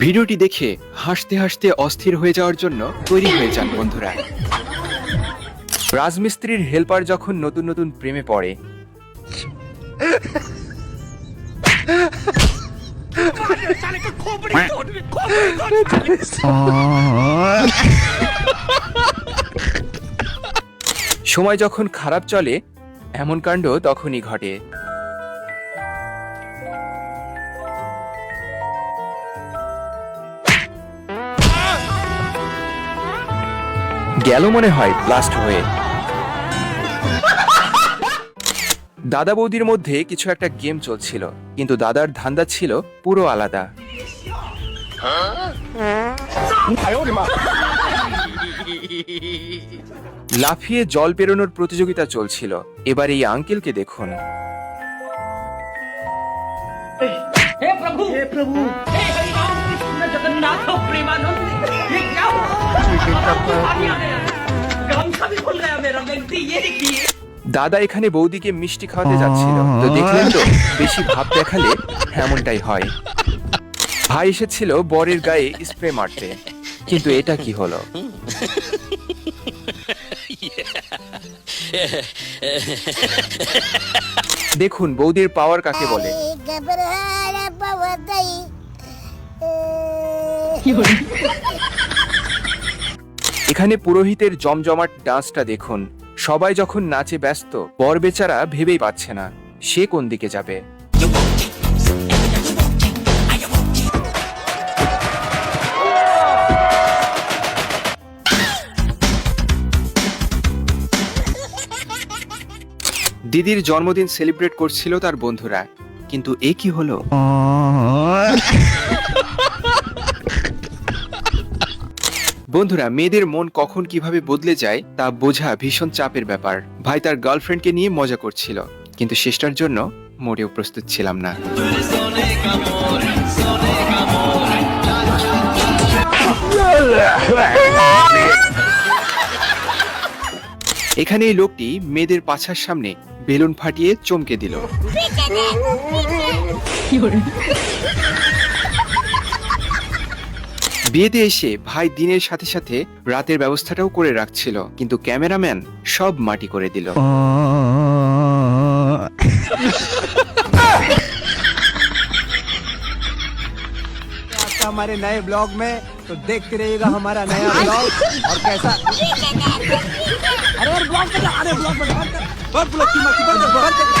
ভিডিওটি দেখে হাসতে হাসতে অস্থির হয়ে যাওয়ার জন্য তৈরি হয়ে যান বন্ধুরা। রাজমিস্ত্রির হেল্পার যখন নতুন নতুন প্রেমে পড়ে, সময় যখন খারাপ চলে, এমন কাণ্ড তখনই ঘটে। গেল মনে হয় ব্লাস্ট হয়ে দাদা বৌদির মধ্যে কিছু একটা গেম চলছিল কিন্তু দাদার ধান্দা ছিল পুরো আলাদা। লাফিয়ে জল পেরোনোর প্রতিযোগিতা চলছিল এবার এই আঙ্কেলকে দেখুন। হে প্রভু! হে প্রভু! हे हरि राम कृष्ण जगन्नाथ प्रेमानंद ये क्या हुआ पानी आ गया गमछा भी खुल गया मेरा व्यक्ति ये देखिए দাদা এখানে বৌদিকে মিষ্টি খাওয়াতে যাচ্ছিল তো দেখলেন তো বেশি ভাব দেখালে এমনটাই হয় ভাই এসেছিল বরের গায়ে স্প্রে মারতে কিন্তু এটা কি হলো দেখুন বৌদির পাওয়ার কাকে বলে घबराना पवतई এখানে পুরোহিতের জমজমাট ডান্সটা দেখুন। সবাই যখন নাচে ব্যস্ত বর বেচারা ভেবেই পাচ্ছে না সে কোন দিকে যাবে। দিদির জন্মদিন সেলিব্রেট করছিল তার বন্ধুরা। কিন্তু এ কি হলো? বন্ধুরা, মেয়েদের মন কখন কীভাবে বদলে যায়, তা বোঝা ভীষণ চাপের ব্যাপার। ভাই তার গার্লফ্রেন্ডকে নিয়ে মজা করছিল, কিন্তু শেষটার জন্য মোটেও প্রস্তুত ছিলাম না। এখানে এই লোকটি মেয়েদের পাছার সামনে বেলুন ফাটিয়ে চমকে দিল বিয়েতে এসে ভাই দিনের সাথে সাথে রাতের ব্যবস্থাটাও করে রাখছিল কিন্তু ক্যামেরাম্যান সব মাটি করে দিল आपका हमारे नए ब्लॉग में तो देखते रहिएगा हमारा नया ब्लॉग और कैसा अरे ब्लॉग अरे ब्लॉग बंद ब्लॉग की मत